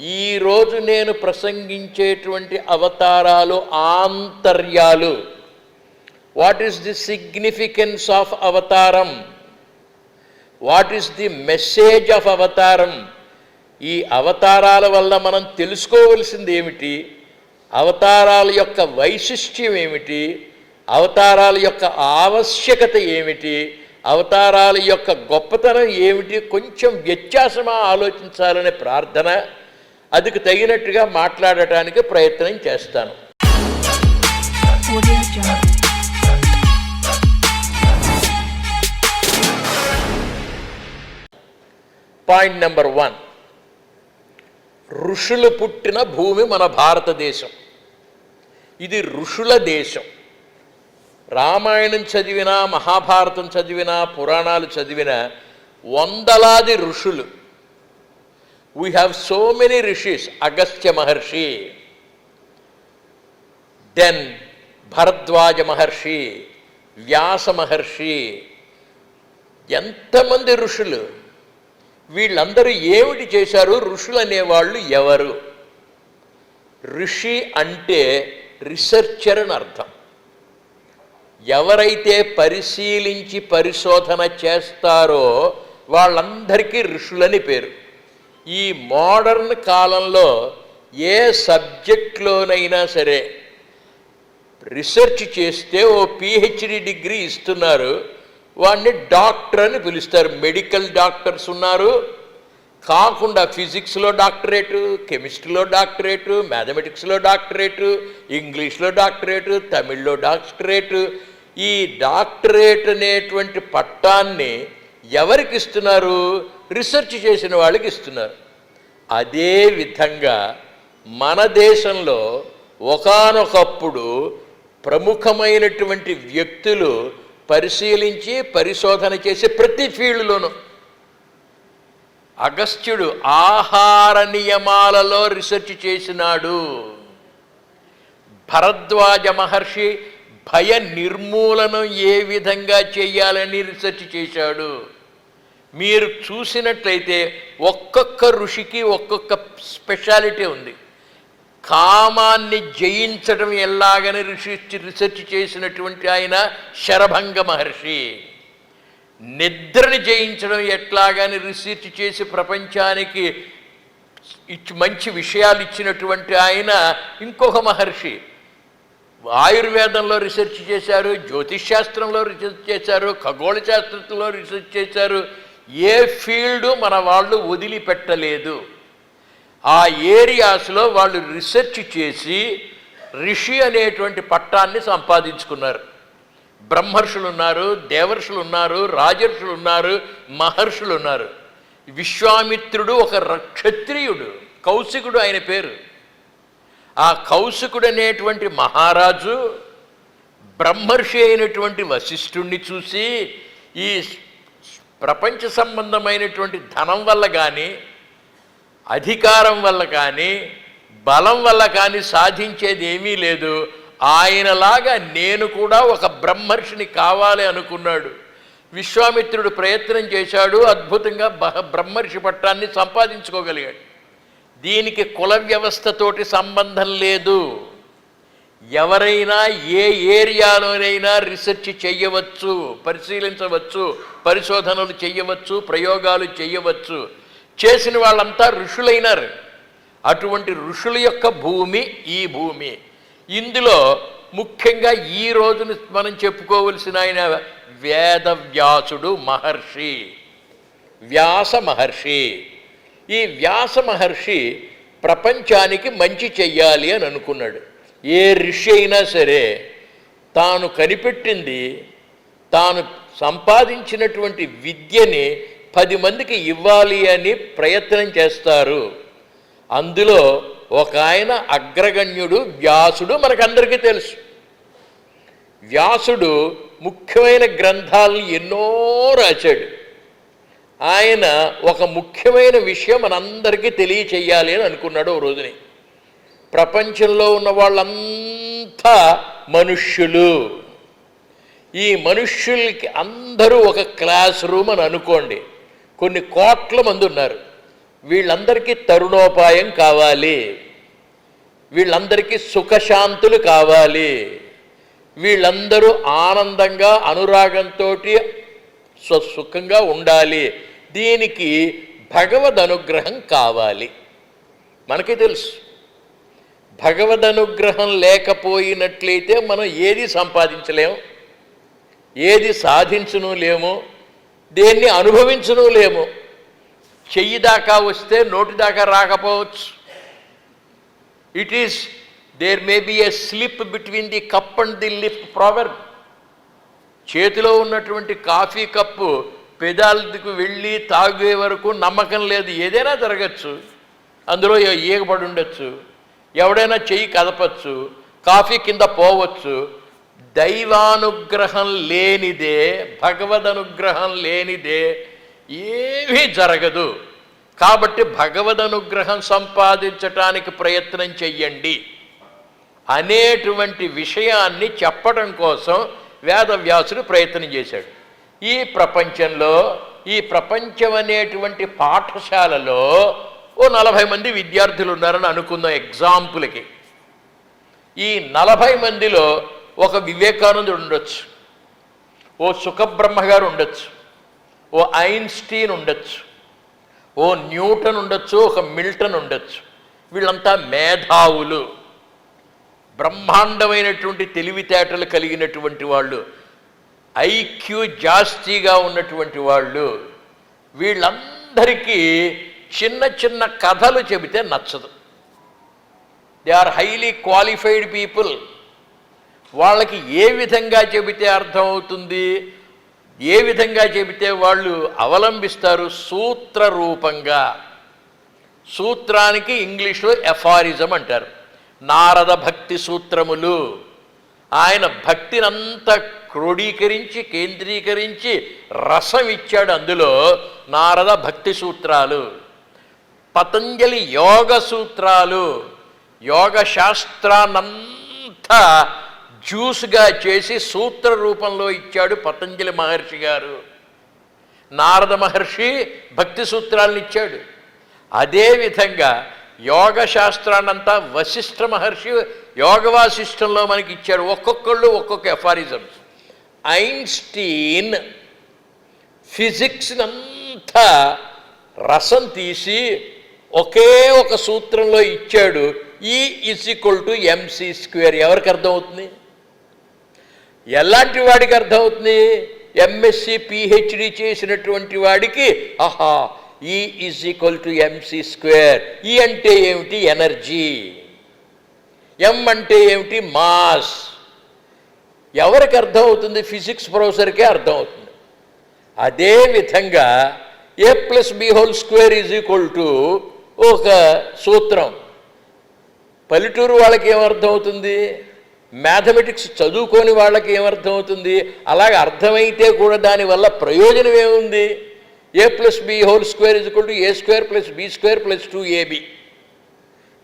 ఈరోజు నేను ప్రసంగించేటువంటి అవతారాలు ఆంతర్యాలు. What is the significance of అవతారం? What is the message of అవతారం? ఈ అవతారాల వల్ల మనం తెలుసుకోవలసింది ఏమిటి? అవతారాల యొక్క వైశిష్ట్యం ఏమిటి? అవతారాల యొక్క ఆవశ్యకత ఏమిటి? అవతారాల యొక్క గొప్పతనం ఏమిటి? కొంచెం వ్యత్యాసమా ఆలోచించాలనే ప్రార్థన అదికి తగినట్టుగా మాట్లాడటానికి ప్రయత్నం చేస్తాను. పాయింట్ నెంబర్ వన్ ఋషులు పుట్టిన భూమి మన భారతదేశం. ఇది ఋషుల దేశం. రామాయణం చదివినా మహాభారతం చదివినా పురాణాలు చదివిన వందలాది ఋషులు we have so many rishis Agastya Maharshi then Bharadwaja Maharshi Vyasa Maharshi ఎంతమంది ఋషులు? వీళ్ళందరూ ఏమిటి చేశారు? ఋషులు అనేవాళ్ళు ఎవరు? ఋషి అంటే రీసెర్చర్ అని అర్థం. ఎవరైతే పరిశీలించి పరిశోధన చేస్తారో వాళ్ళందరికీ ఋషులని పేరు. ఈ మోడర్న్ కాలంలో ఏ సబ్జెక్ట్లోనైనా సరే రీసెర్చ్ చేస్తే ఓ పిహెచ్డి డిగ్రీ ఇస్తున్నారు. వాడిని డాక్టర్ అని పిలుస్తారు. మెడికల్ డాక్టర్స్ ఉన్నారు. కాకుండా ఫిజిక్స్లో డాక్టరేటు కెమిస్ట్రీలో డాక్టరేటు మ్యాథమెటిక్స్లో డాక్టరేటు ఇంగ్లీష్లో డాక్టరేటు తమిళ్ళో డాక్టరేటు. ఈ డాక్టరేట్ అనేటువంటి పట్టాన్ని ఎవరికి ఇస్తున్నారు? రీసెర్చ్ చేసిన వాళ్ళకి ఇస్తున్నారు. అదే విధంగా మన దేశంలో ఒకానొకప్పుడు ప్రముఖమైనటువంటి వ్యక్తులు పరిశీలించి పరిశోధన చేసే ప్రతి ఫీల్డ్లోనూ. అగస్త్యుడు ఆహార నియమాలలో రీసెర్చ్ చేసినాడు. భరద్వాజ మహర్షి భయ నిర్మూలనం ఏ విధంగా చేయాలని రీసెర్చ్ చేశాడు. మీరు చూసినట్లయితే ఒక్కొక్క ఋషికి ఒక్కొక్క స్పెషాలిటీ ఉంది. కామాన్ని జయించడం ఎలాగని ఋషి రీసెర్చ్ చేసినటువంటి ఆయన శరభంగ మహర్షి. నిద్రని జయించడం ఎట్లాగని రీసెర్చ్ చేసి ప్రపంచానికి ఇచ్చి మంచి విషయాలు ఇచ్చినటువంటి ఆయన ఇంకొక మహర్షి. ఆయుర్వేదంలో రీసెర్చ్ చేశారు జ్యోతిష్ శాస్త్రంలో రీసెర్చ్ చేశారు ఖగోళ శాస్త్రంలో రీసెర్చ్ చేశారు ఏ ఫీల్డు మన వాళ్ళు వదిలిపెట్టలేదు. ఆ ఏరియాస్లో వాళ్ళు రీసెర్చ్ చేసి రిషి అనేటువంటి పట్టాన్ని సంపాదించుకున్నారు. బ్రహ్మర్షులు ఉన్నారు దేవర్షులు ఉన్నారు రాజర్షులు ఉన్నారు మహర్షులు ఉన్నారు విశ్వామిత్రుడు ఒక ర- క్షత్రియుడు కౌశికుడు ఆయన పేరు. ఆ కౌశికుడు అనేటువంటి మహారాజు బ్రహ్మర్షి అయినటువంటి వశిష్ఠుణ్ణి చూసి ఈ ప్రపంచ సంబంధమైనటువంటి ధనం వల్ల కానీ అధికారం వల్ల కానీ బలం వల్ల కానీ సాధించేది ఏమీ లేదు. ఆయనలాగా నేను కూడా ఒక బ్రహ్మర్షిని కావాలి అనుకున్నాడు. విశ్వామిత్రుడు ప్రయత్నం చేశాడు అద్భుతంగా బ్రహ్మర్షి పట్టాన్ని సంపాదించుకోగలిగాడు. దీనికి కుల వ్యవస్థతోటి సంబంధం లేదు. ఎవరైనా ఏ ఏరియాలోనైనా రీసెర్చ్ చేయవచ్చు పరిశీలించవచ్చు పరిశోధనలు చేయవచ్చు ప్రయోగాలు చేయవచ్చు. చేసిన వాళ్ళంతా ఋషులైనారు. అటువంటి ఋషుల యొక్క భూమి ఈ భూమి. ఇందులో ముఖ్యంగా ఈ రోజును మనం చెప్పుకోవలసిన ఆయన వేదవ్యాసుడు మహర్షి. వ్యాస మహర్షి. ఈ వ్యాస మహర్షి ప్రపంచానికి మంచి చెయ్యాలి అని అనుకున్నాడు. ఏ ఋషి అయినా సరే తాను కనిపెట్టింది తాను సంపాదించినటువంటి విద్యని పది మందికి ఇవ్వాలి అని ప్రయత్నం చేస్తారు. అందులో ఒక ఆయన అగ్రగణ్యుడు వ్యాసుడు మనకందరికీ తెలుసు. వ్యాసుడు ముఖ్యమైన గ్రంథాలను ఎన్నో రాశాడు. ఆయన ఒక ముఖ్యమైన విషయం మనందరికీ తెలియచేయాలి అని అనుకున్నాడు ఓ రోజుని. ప్రపంచంలో ఉన్న వాళ్ళంతా మనుష్యులు. ఈ మనుష్యులకి అందరూ ఒక క్లాస్ రూమ్ అని అనుకోండి. కొన్ని కోట్ల మంది ఉన్నారు. వీళ్ళందరికీ తరుణోపాయం కావాలి. వీళ్ళందరికీ సుఖశాంతులు కావాలి. వీళ్ళందరూ ఆనందంగా అనురాగంతో సుఖంగా ఉండాలి. దీనికి భగవద్ అనుగ్రహం కావాలి. మనకి తెలుసు. భగవద్ అనుగ్రహం లేకపోయినట్లయితే మనం ఏది సంపాదించలేము? ఏది సాధించను లేము? దేన్ని అనుభవించను లేము? చెయ్యి దాకా వస్తే నోటి దాకా రాకపోవచ్చు. It is there may be a slip between the cup and the lip proverb చేతిలో ఉన్నటువంటి కాఫీ కప్పు పెదాలకు వెళ్ళి తాగే వరకు నమ్మకం లేదు. ఏదైనా జరగచ్చు. అందులో ఈగపడి ఉండొచ్చు. ఎవడైనా చెయ్యి కదపచ్చు కాఫీ కింద పోవచ్చు దైవానుగ్రహం లేనిదే భగవద్ అనుగ్రహం లేనిదే ఏమీ జరగదు. కాబట్టి భగవద్ అనుగ్రహం సంపాదించటానికి ప్రయత్నం చెయ్యండి. అనేటువంటి విషయాన్ని చెప్పడం కోసం వేదవ్యాసుడు ప్రయత్నం చేశాడు. ఈ ప్రపంచంలో ఈ ప్రపంచం అనేటువంటి పాఠశాలలో ఓ నలభై మంది విద్యార్థులు ఉన్నారని అనుకుందాం ఎగ్జాంపుల్కి. ఈ నలభై మందిలో ఒక వివేకానందుడు ఉండొచ్చు. ఓ సుఖబ్రహ్మ గారు ఉండొచ్చు. ఓ ఐన్స్టీన్ ఉండొచ్చు. ఓ న్యూటన్ ఉండొచ్చు ఒక మిల్టన్ ఉండొచ్చు. వీళ్ళంతా మేధావులు. బ్రహ్మాండమైనటువంటి తెలివితేటలు కలిగినటువంటి వాళ్ళు. ఐక్యూ జాస్తిగా ఉన్నటువంటి వాళ్ళు. వీళ్ళందరికీ చిన్న చిన్న కథలు చెబితే నచ్చదు. They are highly qualified people వాళ్ళకి ఏ విధంగా చెబితే అర్థమవుతుంది ఏ విధంగా చెబితే వాళ్ళు అవలంబిస్తారు? సూత్ర రూపంగా. సూత్రానికి ఇంగ్లీష్లో ఎఫారిజం అంటారు. నారద భక్తి సూత్రములు. ఆయన భక్తినంతా క్రోడీకరించి కేంద్రీకరించి రసం ఇచ్చాడు అందులో నారద భక్తి సూత్రాలు. పతంజలి యోగ సూత్రాలు యోగ శాస్త్రాన్నంతా జ్యూస్గా చేసి సూత్ర రూపంలో ఇచ్చాడు పతంజలి మహర్షి గారు. నారద మహర్షి భక్తి సూత్రాలను ఇచ్చాడు. అదేవిధంగా యోగ శాస్త్రాన్నంతా వశిష్ఠ మహర్షి యోగవాసిష్టంలో మనకి ఇచ్చాడు. ఒక్కొక్కళ్ళు ఒక్కొక్క ఎఫారిజం ఐన్స్టీన్ ఫిజిక్స్ అంతా రసం తీసి ఒకే ఒక సూత్రంలో ఇచ్చాడు E is equal to M C square ఎవరికి అర్థమవుతుంది? ఎలాంటి వాడికి అర్థమవుతుంది? ఎంఎస్సి పిహెచ్డి చేసినటువంటి వాడికి. ఆహా E is equal to M C square E అంటే ఏమిటి? ఎనర్జీ. ఎం అంటే ఏమిటి? మాస్. ఎవరికి అర్థమవుతుంది? ఫిజిక్స్ ప్రొఫెసర్కే అర్థమవుతుంది. అదే విధంగా A plus B whole square is equal to ఒక సూత్రం. పల్లెటూరు వాళ్ళకి ఏమర్థం అవుతుంది మ్యాథమెటిక్స్ చదువుకోని వాళ్ళకి ఏమర్థం అవుతుంది అలాగే అర్థమైతే కూడా దానివల్ల ప్రయోజనం ఏముంది? A plus B whole square is equal to A square plus B square plus two A B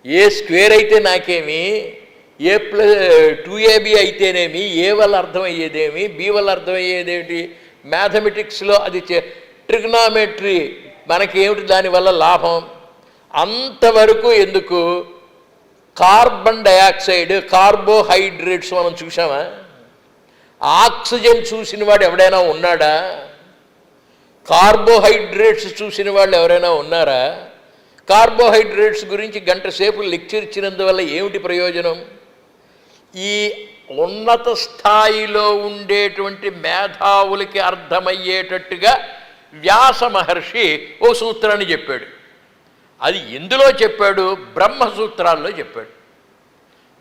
A square అయితే నాకేమి? ఏ ప్లస్ టూ ఏబి అయితేనేమి? ఏ వల్ల అర్థమయ్యేదేమి? బి వల్ల అర్థమయ్యేదేమిటి? మ్యాథమెటిక్స్లో అది ట్రిగ్నామెట్రీ మనకి ఏమిటి దానివల్ల లాభం. అంతవరకు ఎందుకు? కార్బన్ డయాక్సైడ్ కార్బోహైడ్రేట్స్ మనం చూసామా ఆక్సిజన్ చూసిన వాడు ఎవడైనా ఉన్నాడా? కార్బోహైడ్రేట్స్ చూసిన వాళ్ళు ఎవరైనా ఉన్నారా? కార్బోహైడ్రేట్స్ గురించి గంట సేపు లెక్చర్ ఇచ్చినందువల్ల ఏమిటి ప్రయోజనం? ఈ ఉన్నత స్థాయిలో ఉండేటువంటి మేధావులకి అర్థమయ్యేటట్టుగా వ్యాస మహర్షి ఓ సూత్రాన్ని చెప్పాడు. అది ఎందులో చెప్పాడు? బ్రహ్మసూత్రాల్లో చెప్పాడు.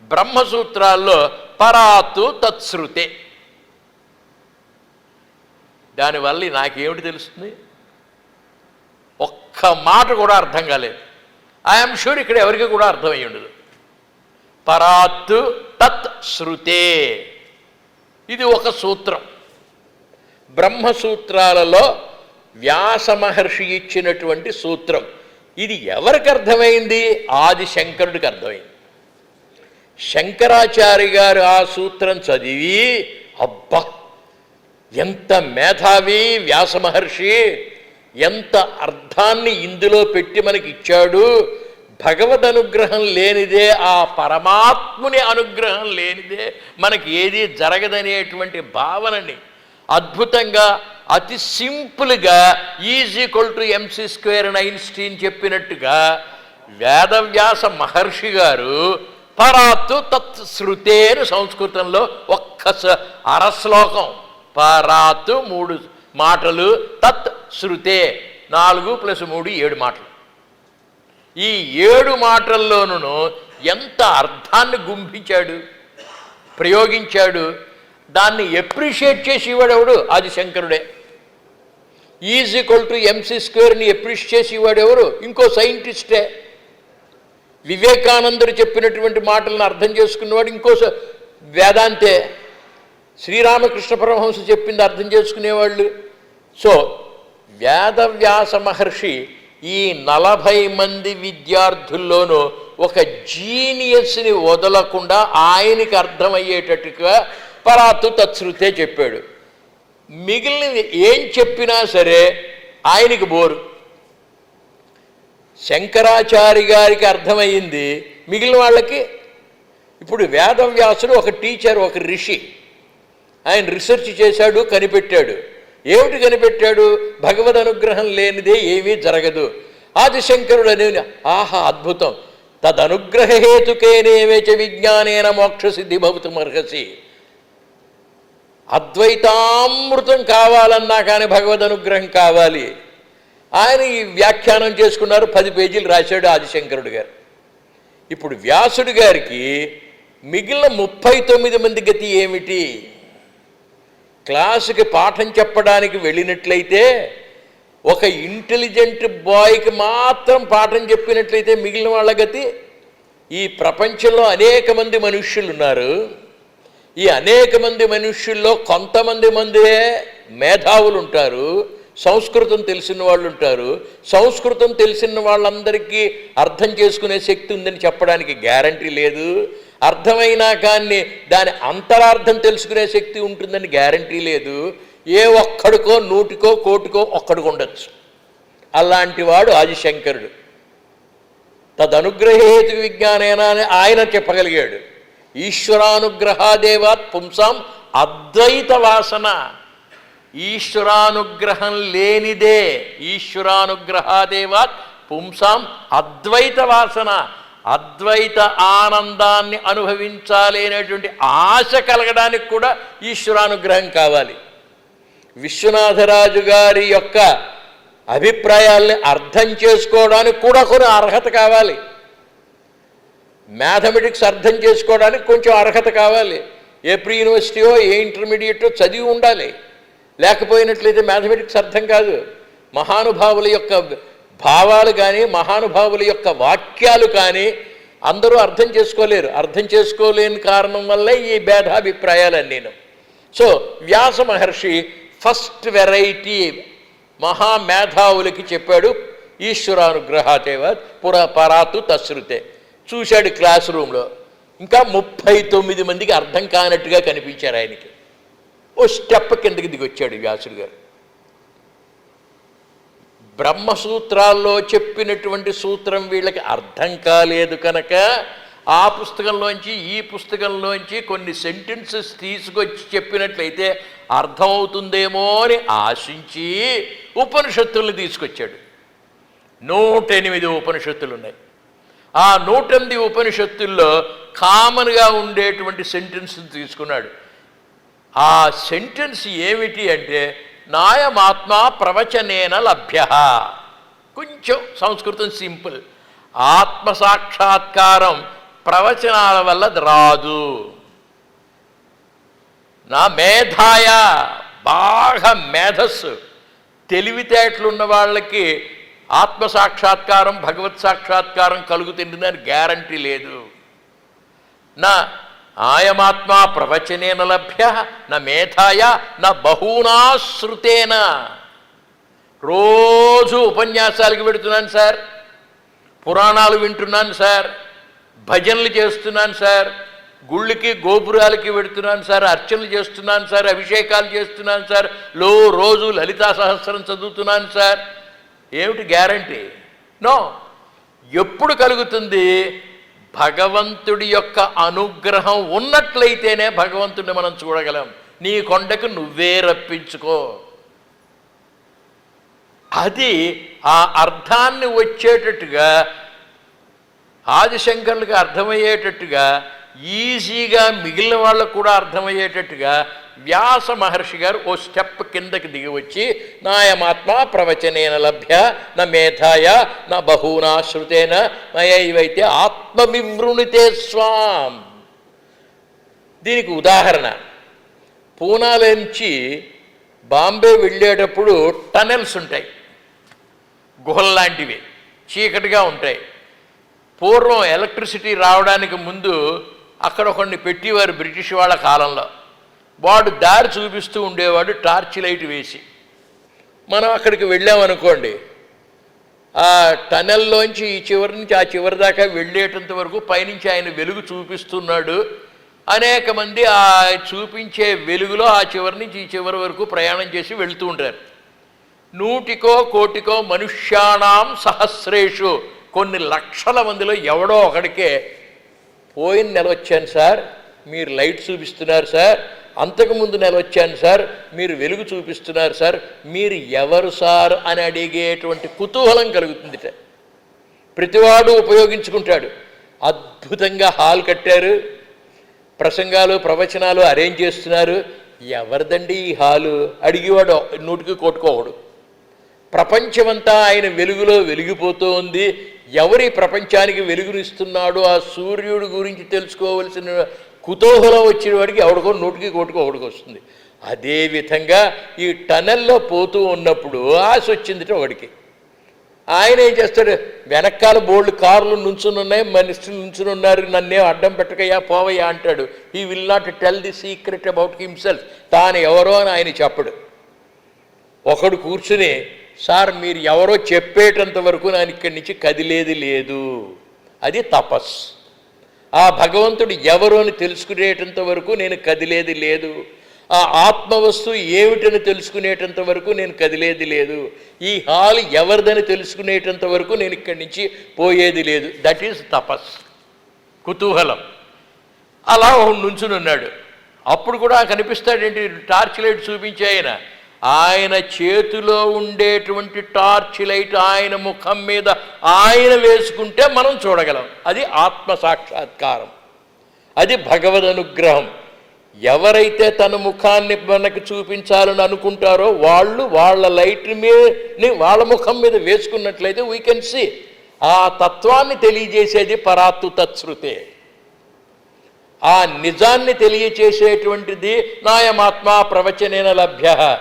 బ్రహ్మసూత్రాల్లో పరాతు తత్శ్రుతే. దానివల్ల నాకేమిటి తెలుస్తుంది? ఒక్క మాట కూడా అర్థం కాలేదు. ఐఎమ్ షూర్ ఇక్కడ ఎవరికి కూడా అర్థమై ఉండదు. పరాత్ తత్ శృతే ఇది ఒక సూత్రం. బ్రహ్మసూత్రాలలో వ్యాస మహర్షి ఇచ్చినటువంటి సూత్రం. ఇది ఎవరికి అర్థమైంది? ఆది శంకరుడికి అర్థమైంది. శంకరాచార్య గారు ఆ సూత్రం చదివి అబ్బా ఎంత మేధావి వ్యాస మహర్షి ఎంత అర్థాన్ని ఇందులో పెట్టి మనకి ఇచ్చాడు భగవద్ అనుగ్రహం లేనిదే ఆ పరమాత్ముని అనుగ్రహం లేనిదే మనకి ఏది జరగదనేటువంటి భావనని అద్భుతంగా అతి సింపుల్గా is equal to M C square అని ఐన్స్టీన్ చెప్పినట్టుగా వేదవ్యాస మహర్షి గారు పరాత్తు తత్ శృతేను సంస్కృతంలో ఒక్క స- అరశ్లోకం పరాత్తు మూడు మాటలు తత్ శృతే నాలుగు ప్లస్ మూడు ఏడు మాటలు. ఈ ఏడు మాటల్లోనూ ఎంత అర్థాన్ని గుంపించాడు ప్రయోగించాడు దాన్ని ఎప్రిషియేట్ చేసేవాడు ఎవడు ఆదిశంకరుడే. Is equal to M C స్క్వేర్ని appreciate చేసేవాడు ఎవరు ఇంకో సైంటిస్టే వివేకానందుడు చెప్పినటువంటి మాటలను అర్థం చేసుకున్నవాడు ఇంకో వేదాంతే. శ్రీరామకృష్ణ పరమహంస చెప్పింది అర్థం చేసుకునేవాళ్ళు. సో వేదవ్యాస మహర్షి ఈ నలభై మంది విద్యార్థుల్లోనూ ఒక జీనియస్ని వదలకుండా ఆయనకి అర్థమయ్యేటట్టుగా పరాతు తత్సృతే చెప్పాడు. మిగిలినది ఏం చెప్పినా సరే ఆయనకి బోరు. శంకరాచారి గారికి అర్థమయ్యింది మిగిలిన వాళ్ళకి. ఇప్పుడు వేదవ్యాసుడు ఒక టీచర్ ఒక ఋషి ఆయన రీసెర్చ్ చేశాడు కనిపెట్టాడు. ఏమిటి కనిపెట్టాడు? భగవద్ అనుగ్రహం లేనిదే ఏమీ జరగదు. ఆదిశంకరుడు అనే ఆహా అద్భుతం. తదనుగ్రహేతుకేనేవేచ విజ్ఞానేన మోక్ష సిద్ధి భవతుమర్హసి అద్వైతామృతం కావాలన్నా కానీ భగవద్ అనుగ్రహం కావాలి. ఆయన ఈ వ్యాఖ్యానం చేసుకున్నారు పది పేజీలు రాశాడు ఆదిశంకరుడు గారు. ఇప్పుడు వ్యాసుడు గారికి మిగిలిన ముప్పై తొమ్మిది మంది గతి ఏమిటి? క్లాసుకి పాఠం చెప్పడానికి వెళ్ళినట్లయితే ఒక ఇంటెలిజెంట్ బాయ్కి మాత్రం పాఠం చెప్పినట్లయితే మిగిలిన వాళ్ళ గతి? ఈ ప్రపంచంలో అనేక మంది మనుష్యులు ఉన్నారు ఈ అనేక మంది మనుష్యుల్లో కొంతమంది మందే మేధావులు ఉంటారు సంస్కృతం తెలిసిన వాళ్ళు ఉంటారు సంస్కృతం తెలిసిన వాళ్ళందరికీ అర్థం చేసుకునే శక్తి ఉందని చెప్పడానికి గ్యారంటీ లేదు. అర్థమైనా కానీ దాని అంతరార్థం తెలుసుకునే శక్తి ఉంటుందని గ్యారంటీ లేదు. ఏ ఒక్కడికో నూటికో కోటికో ఒక్కడికి ఉండొచ్చు. అలాంటి వాడు ఆదిశంకరుడు. తదనుగ్రహేతు విజ్ఞానేనా అని ఆయన చెప్పగలిగాడు. ఈశ్వరానుగ్రహాదేవాత్ పుంసాం అద్వైత వాసన ఈశ్వరానుగ్రహం లేనిదే ఈశ్వరానుగ్రహాదేవాత్ పుంసాం అద్వైత వాసన అద్వైత ఆనందాన్ని అనుభవించాలి అనేటువంటి ఆశ కలగడానికి కూడా ఈశ్వరానుగ్రహం కావాలి. విశ్వనాథరాజు గారి యొక్క అభిప్రాయాల్ని అర్థం చేసుకోవడానికి కూడా కొన్ని అర్హత కావాలి. మ్యాథమెటిక్స్ అర్థం చేసుకోవడానికి కొంచెం అర్హత కావాలి. ఏ ప్రీ యూనివర్సిటీయో ఏ ఇంటర్మీడియటో చదివి ఉండాలి. లేకపోయినట్లయితే మ్యాథమెటిక్స్ అర్థం కాదు. మహానుభావుల యొక్క భావాలు కానీ మహానుభావుల యొక్క వాక్యాలు కానీ అందరూ అర్థం చేసుకోలేరు. అర్థం చేసుకోలేని కారణం వల్లే ఈ భేదాభిప్రాయాలన్నీను so Vyasa Maharshi first variety మహామేధావులకి చెప్పాడు ఈశ్వరానుగ్రహాతేవ పుర పరాతు తశ్రుతే చూశాడు క్లాస్ రూమ్లో. ఇంకా ముప్పై తొమ్మిది మందికి అర్థం కానట్టుగా కనిపించారు ఆయనకి. ఓ స్టెప్ కిందకి దిగొచ్చాడు వ్యాసుడు గారు. బ్రహ్మసూత్రాల్లో చెప్పినటువంటి సూత్రం వీళ్ళకి అర్థం కాలేదు కనుక ఆ పుస్తకంలోంచి ఈ పుస్తకంలోంచి కొన్ని సెంటెన్సెస్ తీసుకొచ్చి చెప్పినట్లయితే అర్థమవుతుందేమో అని ఆశించి ఉపనిషత్తుల్ని తీసుకొచ్చాడు. నూట ఎనిమిది ఉపనిషత్తులు ఉన్నాయి ఆ నూటెనిమిది ఉపనిషత్తుల్లో కామన్గా ఉండేటువంటి సెంటెన్స్ తీసుకున్నాడు. ఆ సెంటెన్స్ ఏమిటి అంటే నాయమాత్మ ప్రవచనేన లభ్య. కొంచెం సంస్కృతం సింపుల్. ఆత్మ సాక్షాత్కారం ప్రవచనాల వల్ల రాదు. నా మేధాయ బాగా మేధస్సు. తెలివితేటలు ఉన్న వాళ్ళకి ఆత్మ సాక్షాత్కారం భగవత్ సాక్షాత్కారం కలుగుతుందని గ్యారంటీ లేదు. నా ఆయమాత్మా ప్రవచనేన లభ్య నా మేధాయ నా బహునాశ్రుతేన. శృతేన రోజు ఉపన్యాసాలకు పెడుతున్నాను సార్. పురాణాలు వింటున్నాను సార్. భజనలు చేస్తున్నాను సార్. గుళ్ళకి గోపురాలకి పెడుతున్నాను సార్. అర్చనలు చేస్తున్నాను సార్. అభిషేకాలు చేస్తున్నాను సార్. లో రోజు లలితా సహస్రం చదువుతున్నాను సార్. ఏమిటి గ్యారంటీ? నో. ఎప్పుడు కలుగుతుంది? భగవంతుడి యొక్క అనుగ్రహం ఉన్నట్లయితేనే భగవంతుడిని మనం చూడగలం. నీ కొండకు నువ్వే రప్పించుకో. అది ఆ అర్థాన్ని వచ్చేటట్టుగా ఆదిశంకర్లకు అర్థమయ్యేటట్టుగా ఈజీగా మిగిలిన వాళ్ళకు కూడా అర్థమయ్యేటట్టుగా వ్యాస మహర్షి గారు ఓ స్టెప్ కిందకి దిగి వచ్చి నాయమాత్మ ప్రవచనేన లభ్య నా మేధాయ నా బహూనా శృతేన మయైవైతే ఆత్మవివృణితే స్వాం. దీనికి ఉదాహరణ పూనాలోంచి బాంబే వెళ్ళేటప్పుడు టనెల్స్ ఉంటాయి. గుహల్లాంటివి చీకటిగా ఉంటాయి. పూర్వం ఎలక్ట్రిసిటీ రావడానికి ముందు అక్కడ కొన్ని పెట్టేవారు బ్రిటిష్ వాళ్ళ కాలంలో. వాడు దారి చూపిస్తూ ఉండేవాడు టార్చ్ లైట్ వేసి. మనం అక్కడికి వెళ్ళామనుకోండి ఆ టనెల్లోంచి ఈ చివరి నుంచి ఆ చివరి దాకా వెళ్ళేటంత వరకు పైనుంచి ఆయన వెలుగు చూపిస్తున్నాడు. అనేక మంది ఆ చూపించే వెలుగులో ఆ చివరి నుంచి ఈ చివరి వరకు ప్రయాణం చేసి వెళ్తూ ఉంటారు. నూటికో కోటికో మనుష్యానాం సహస్రేషు కొన్ని లక్షల మందిలో ఎవడో ఒకడికే పోయిన నెల వచ్చాను సార్ మీరు లైట్ చూపిస్తున్నారు సార్ అంతకుముందు నెల వచ్చాను సార్ మీరు వెలుగు చూపిస్తున్నారు సార్ మీరు ఎవరు సార్ అని అడిగేటువంటి కుతూహలం కలుగుతుందిట ప్రతివాడు ఉపయోగించుకుంటాడు. అద్భుతంగా హాల్ కట్టారు ప్రసంగాలు ప్రవచనాలు అరేంజ్ చేస్తున్నారు. ఎవరిదండి ఈ హాలు? అడిగేవాడు నూటికి కొట్టుకోవడు ప్రపంచమంతా ఆయన వెలుగులో వెలిగిపోతూ ఉంది. ఎవరి ప్రపంచానికి వెలుగునిస్తున్నాడు ఆ సూర్యుడు గురించి తెలుసుకోవలసిన కుతూహలం వచ్చిన వాడికి ఎవడికో నోటికి కోటికో ఒకడికి వస్తుంది. అదేవిధంగా ఈ టనెల్లో పోతూ ఉన్నప్పుడు ఆశ వచ్చిందిట వాడికి. ఆయన ఏం చేస్తాడు? వెనకాల బోల్డ్ కార్లు నుంచుని ఉన్నాయి మనుషులు నుంచుని ఉన్నారు నన్నే అడ్డం పెట్టకయ్యా పోవయ్యా అంటాడు. He will not tell the secret about himself తాను ఎవరో అని ఆయన చెప్పడు. ఒకడు కూర్చుని సార్ మీరు ఎవరో చెప్పేటంత వరకు నేను ఇక్కడి నుంచి కదిలేది లేదు. అది తపస్ ఆ భగవంతుడు ఎవరు అని తెలుసుకునేటంత వరకు నేను కదిలేది లేదు. ఆ ఆత్మవస్తు ఏమిటని తెలుసుకునేటంత వరకు నేను కదిలేది లేదు. ఈ హాల్ ఎవరిదని తెలుసుకునేటంత వరకు నేను ఇక్కడి నుంచి పోయేది లేదు. దట్ ఈజ్ తపస్. కుతూహలం. అలా నుంచునున్నాడు నుంచుని ఉన్నాడు. అప్పుడు కూడా కనిపిస్తాడేంటి? టార్చ్ లైట్ చూపించాయన ఆయన చేతిలో ఉండేటువంటి టార్చ్ లైట్ ఆయన ముఖం మీద ఆయన వేసుకుంటే మనం చూడగలం. అది ఆత్మ సాక్షాత్కారం. అది భగవద్ అనుగ్రహం. ఎవరైతే తన ముఖాన్ని మనకు చూపించాలని అనుకుంటారో వాళ్ళు వాళ్ళ లైట్ మీద వాళ్ళ ముఖం మీద వేసుకున్నట్లయితే వీ కెన్ సీ ఆ తత్వాన్ని తెలియజేసేది పరాత్తు తత్సృతే ఆ నిజాన్ని తెలియచేసేటువంటిది నాయమాత్మా ప్రవచనేన లభ్య.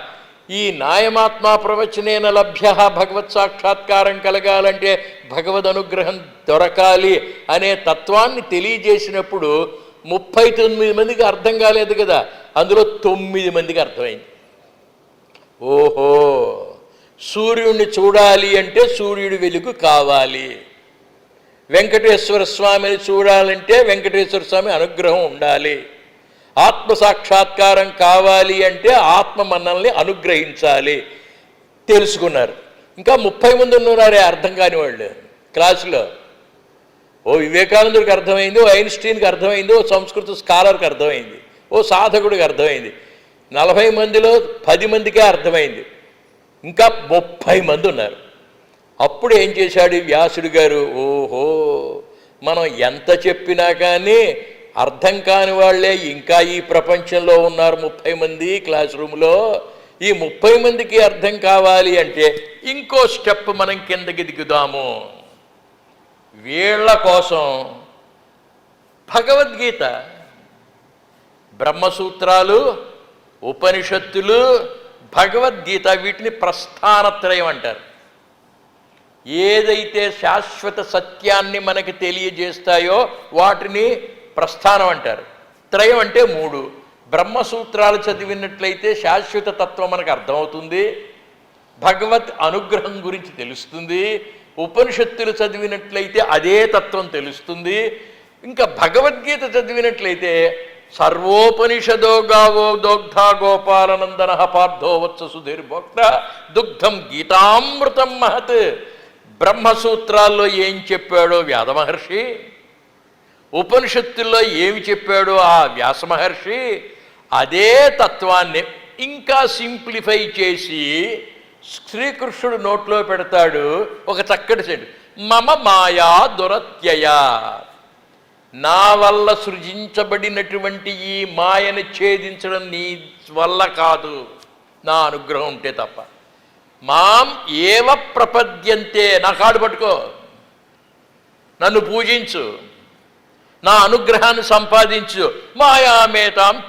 ఈ నాయమాత్మా ప్రవచనేన లభ్య భగవత్ సాక్షాత్కారం కలగాలంటే భగవద్ అనుగ్రహం దొరకాలి అనే తత్వాన్ని తెలియజేసినప్పుడు ముప్పై తొమ్మిది మందికి అర్థం కాలేదు కదా. అందులో తొమ్మిది మందికి అర్థమైంది. ఓహో! సూర్యుడిని చూడాలి అంటే సూర్యుడి వెలుగు కావాలి. వెంకటేశ్వర స్వామిని చూడాలంటే వెంకటేశ్వర స్వామి అనుగ్రహం ఉండాలి. ఆత్మ సాక్షాత్కారం కావాలి అంటే ఆత్మ మనల్ని అనుగ్రహించాలి. తెలుసుకున్నారు. ఇంకా ముప్పై మంది ఉన్నారే అర్థం కాని వాళ్ళు. క్లాసులో. ఓ వివేకానందుడికి అర్థమైంది ఓ ఐన్స్టీన్కి అర్థమైంది ఓ సంస్కృత స్కాలర్కి అర్థమైంది ఓ సాధకుడికి అర్థమైంది. నలభై మందిలో పది మందికే అర్థమైంది. ఇంకా ముప్పై మంది ఉన్నారు. అప్పుడు ఏం చేశాడు వ్యాసుడు గారు? ఓహో మనం ఎంత చెప్పినా కానీ అర్థం కాని వాళ్ళే ఇంకా ఈ ప్రపంచంలో ఉన్నారు ముప్పై మంది క్లాస్ రూమ్లో. ఈ ముప్పై మందికి అర్థం కావాలి అంటే ఇంకో స్టెప్ మనం కిందకి దిగుదాము. వీళ్ళ కోసం భగవద్గీత బ్రహ్మసూత్రాలు ఉపనిషత్తులు భగవద్గీత వీటిని ప్రస్థానత్రయం అంటారు. ఏదైతే శాశ్వత సత్యాన్ని మనకి తెలియజేస్తాయో వాటిని ప్రస్థానం అంటారు. త్రయం అంటే మూడు. బ్రహ్మసూత్రాలు చదివినట్లయితే శాశ్వత తత్వం మనకు అర్థమవుతుంది. భగవత్ అనుగ్రహం గురించి తెలుస్తుంది. ఉపనిషత్తులు చదివినట్లయితే అదే తత్వం తెలుస్తుంది. ఇంకా భగవద్గీత చదివినట్లయితే సర్వోపనిషదో గావో దోగ్ధా గోపాలనందన పార్థో వత్స సుధీర్భోక్త దుగ్ధం గీతామృతం మహత్. బ్రహ్మసూత్రాల్లో ఏం చెప్పాడో వ్యాధమహర్షి ఉపనిషత్తుల్లో ఏమి చెప్పాడో ఆ వ్యాస మహర్షి అదే తత్వాన్ని ఇంకా సింప్లిఫై చేసి శ్రీకృష్ణుడు నోట్లో పెడతాడు ఒక చక్కటి చెడు మమ మాయా దురత్యయ. నా వల్ల సృజించబడినటువంటి ఈ మాయను ఛేదించడం నీ వల్ల కాదు. నా అనుగ్రహం ఉంటే తప్ప. మాం ఏవ ప్రపద్యంతే. నా కాడు పట్టుకో. నన్ను పూజించు. నా అనుగ్రహాన్ని సంపాదించు. మాయామేతాం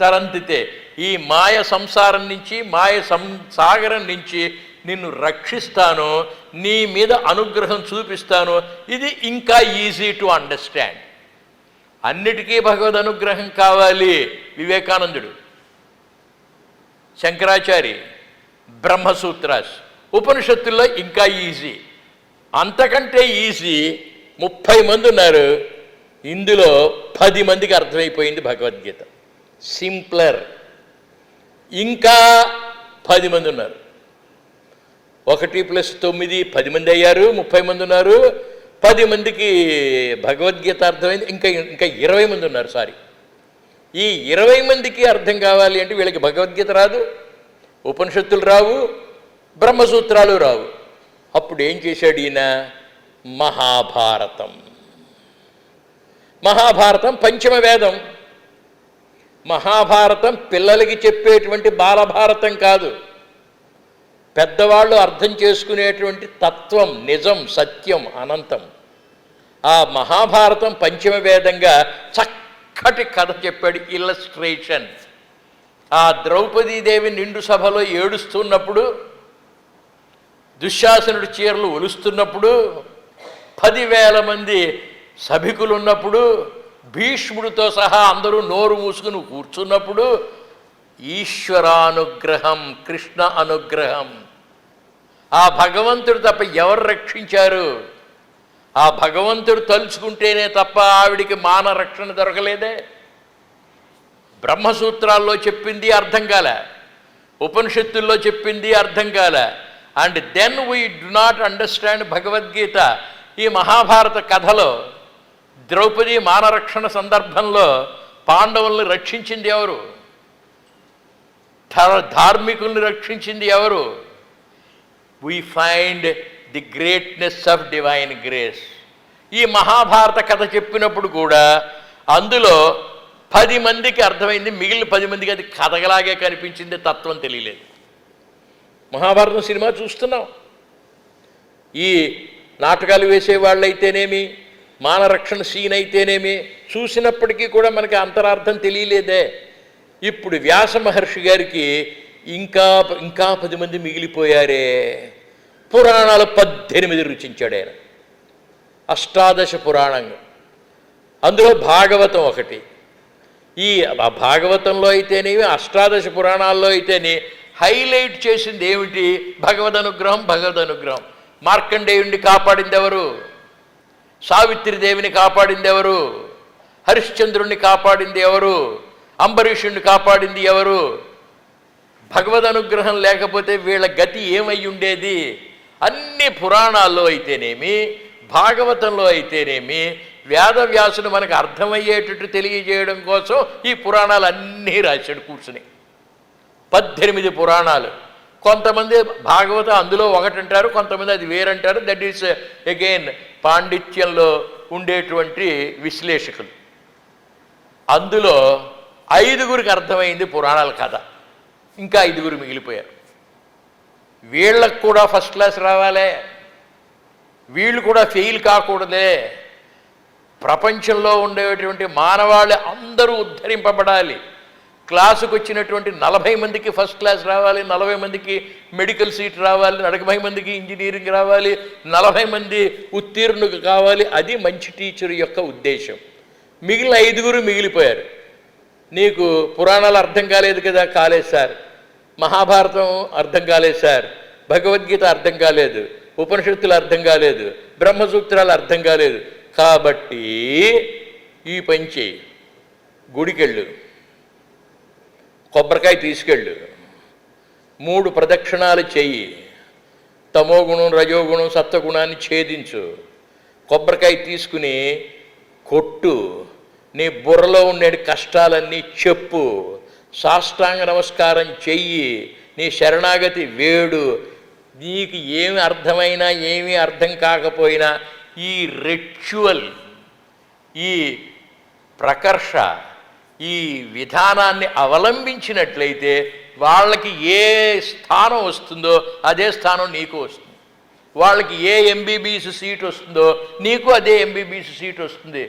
తరంతితే. ఈ మాయ సంసారం నుంచి మాయ సం సాగరం నుంచి నిన్ను రక్షిస్తాను. నీ మీద అనుగ్రహం చూపిస్తాను. ఇది ఇంకా ఈజీ టు అండర్స్టాండ్. అన్నిటికీ భగవద్ అనుగ్రహం కావాలి. వివేకానందుడు. శంకరాచారి బ్రహ్మసూత్రాస్. ఉపనిషత్తుల్లో ఇంకా ఈజీ. అంతకంటే ఈజీ ముప్పై మంది ఉన్నారు. ఇందులో పది మందికి అర్థమైపోయింది భగవద్గీత. సింప్లర్. ఇంకా పది మంది ఉన్నారు. ఒకటి ప్లస్ తొమ్మిది పది మంది అయ్యారు ముప్పై మంది ఉన్నారు. పది మందికి భగవద్గీత అర్థమైంది ఇంకా ఇంకా ఇరవై మంది ఉన్నారు సారీ. ఈ ఇరవై మందికి అర్థం కావాలి అంటే వీళ్ళకి భగవద్గీత రాదు ఉపనిషత్తులు రావు బ్రహ్మసూత్రాలు రావు. అప్పుడు ఏం చేశాడు ఈయన? మహాభారతం. మహాభారతం పంచమ వేదం. మహాభారతం పిల్లలకి చెప్పేటువంటి బాలభారతం కాదు. పెద్దవాళ్ళు అర్థం చేసుకునేటువంటి తత్వం నిజం సత్యం అనంతం. ఆ మహాభారతం పంచమ వేదంగా చక్కటి కథ చెప్పాడు ఇల్లస్ట్రేషన్ ఆ ద్రౌపదీదేవి నిండు సభలో ఏడుస్తున్నప్పుడు దుశ్శాసనుడి చీరలు ఒలుస్తున్నప్పుడు పదివేల మంది సభికులు ఉన్నప్పుడు భీష్ముడితో సహా అందరూ నోరు మూసుకుని కూర్చున్నప్పుడు ఈశ్వరానుగ్రహం కృష్ణ అనుగ్రహం. ఆ భగవంతుడు తప్ప ఎవరు రక్షించారు? ఆ భగవంతుడు తలుచుకుంటేనే తప్ప ఆవిడికి మాన రక్షణ దొరకలేదే. బ్రహ్మసూత్రాల్లో చెప్పింది అర్థం కాలే. ఉపనిషత్తుల్లో చెప్పింది అర్థం కాలే. And then we do not understand Bhagavad Gita ఈ మహాభారత కథలో ద్రౌపది మానరక్షణ సందర్భంలో పాండవుల్ని రక్షించింది ఎవరు? ధార్మికుల్ని రక్షించింది ఎవరు? We find the greatness of divine grace ఈ మహాభారత కథ చెప్పినప్పుడు కూడా అందులో పది మందికి అర్థమైంది మిగిలిన పది మందికి అది కథగలాగే కనిపించింది తత్వం తెలియలేదు. మహాభారతం సినిమా చూస్తున్నాం. ఈ నాటకాలు వేసే వాళ్ళైతేనేమి మానరక్షణ సీన్ అయితేనేమి చూసినప్పటికీ కూడా మనకి అంతరార్థం తెలియలేదే. ఇప్పుడు వ్యాస మహర్షి గారికి ఇంకా ఇంకా పది మంది మిగిలిపోయారే. పురాణాలు పద్దెనిమిది రుచించాడు ఆయన. అష్టాదశ పురాణంగా అందులో భాగవతం ఒకటి. ఈ భాగవతంలో అయితేనేమి అష్టాదశ పురాణాల్లో అయితేనే హైలైట్ చేసింది ఏమిటి? భగవద్ అనుగ్రహం భగవద్ అనుగ్రహం మార్కండేయుణ్ణి కాపాడింది ఎవరు? సావిత్రిదేవిని కాపాడింది ఎవరు హరిశ్చంద్రుణ్ణి కాపాడింది ఎవరు అంబరీషుణ్ణి కాపాడింది ఎవరు భగవద్ అనుగ్రహం లేకపోతే వీళ్ళ గతి ఏమై ఉండేది? అన్ని పురాణాల్లో అయితేనేమి భాగవతంలో అయితేనేమి వేదవ్యాసుడు మనకు అర్థమయ్యేటట్టు తెలియజేయడం కోసం ఈ పురాణాలు అన్నీ రాశాడు కూర్చుని. పద్దెనిమిది పురాణాలు. కొంతమంది భాగవత అందులో ఒకటి అంటారు కొంతమంది అది వేరంటారు. దట్ ఈస్ అగైన్ పాండిత్యంలో ఉండేటువంటి విశ్లేషకులు. అందులో ఐదుగురికి అర్థమైంది పురాణాల కథ. ఇంకా ఐదుగురు మిగిలిపోయారు. వీళ్ళకు కూడా ఫస్ట్ క్లాస్ రావాలే. వీళ్ళు కూడా ఫెయిల్ కాకూడదే. ప్రపంచంలో ఉండేటువంటి మానవాళి అందరూ ఉద్ధరింపబడాలి. క్లాసుకు వచ్చినటువంటి నలభై మందికి ఫస్ట్ క్లాస్ రావాలి నలభై మందికి మెడికల్ సీట్ రావాలి నలభై మందికి ఇంజనీరింగ్ రావాలి నలభై మంది ఉత్తీర్ణులు కావాలి అది మంచి టీచర్ యొక్క ఉద్దేశం. మిగిలిన ఐదుగురు మిగిలిపోయారు. నీకు పురాణాలు అర్థం కాలేదు కదా కాలేదు సార్. మహాభారతం అర్థం కాలేదు సార్. భగవద్గీత అర్థం కాలేదు. ఉపనిషత్తులు అర్థం కాలేదు. బ్రహ్మసూత్రాలు అర్థం కాలేదు. కాబట్టి ఈ పని చేయి గుడికెళ్ళు. కొబ్బరికాయ తీసుకెళ్ళు. మూడు ప్రదక్షిణాలు చెయ్యి. తమోగుణం రజోగుణం సత్వగుణాన్ని ఛేదించు. కొబ్బరికాయ తీసుకుని కొట్టు. నీ బుర్రలో ఉండే కష్టాలన్నీ చెప్పు. సాష్టాంగ నమస్కారం చెయ్యి. నీ శరణాగతి వేడు. నీకు ఏమి అర్థమైనా ఏమీ అర్థం కాకపోయినా ఈ రిచువల్ ఈ ప్రకర్ష ఈ విధానాన్ని అవలంబించినట్లయితే వాళ్ళకి ఏ స్థానం వస్తుందో అదే స్థానం నీకు వస్తుంది. వాళ్ళకి ఏ ఎంబీబీఎస్ సీట్ వస్తుందో నీకు అదే ఎంబీబీఎస్ సీట్ వస్తుంది.